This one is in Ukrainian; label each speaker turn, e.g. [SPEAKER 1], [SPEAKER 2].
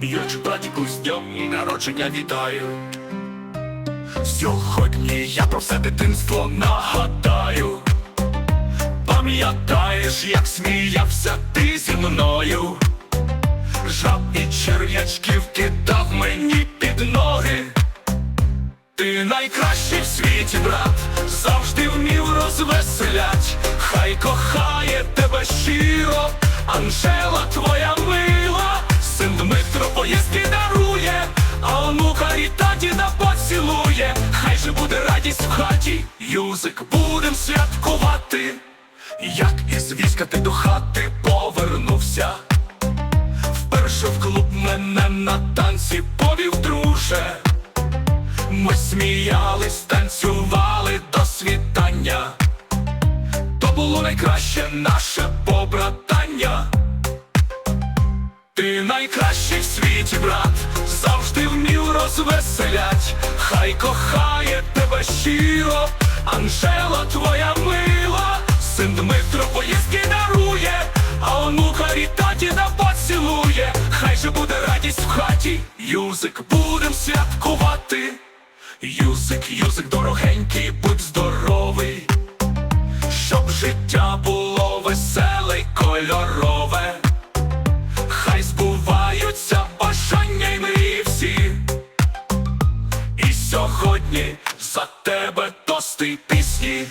[SPEAKER 1] Юрчик, братіку, з днем народження вітаю. Сьогодні я про все дитинство нагадаю. Пам'ятаєш, як сміявся ти зі мною? Жаб і черв'ячків кидав мені під ноги. Ти найкращий в світі, брат, завжди вмів розвеселять. Хай кохає тебе щиро, Анжела твоя мила, син Дмитро поїздки дарує, а онука Ріта діда поцілує. Хай же буде радість в хаті, юзик будем святкувати. Як із війська ти до хати повернувся. Вперше в клуб мене на танці повів друже. Ми сміялись, танцювали до світання. Було найкраще наше побратання. Ти найкращий в світі, брат, завжди вмів розвеселять. Хай кохає тебе щиро, Анжела твоя мила, син Дмитро поїздки дарує, а онука Ріта діда поцілує. Хай же буде радість в хаті, юзик будем святкувати. Юзик, юзик, дорогенький, будь здоровий, життя було веселе й кольорове. Хай збуваються бажання й мрії всі. І сьогодні за тебе тости пісні.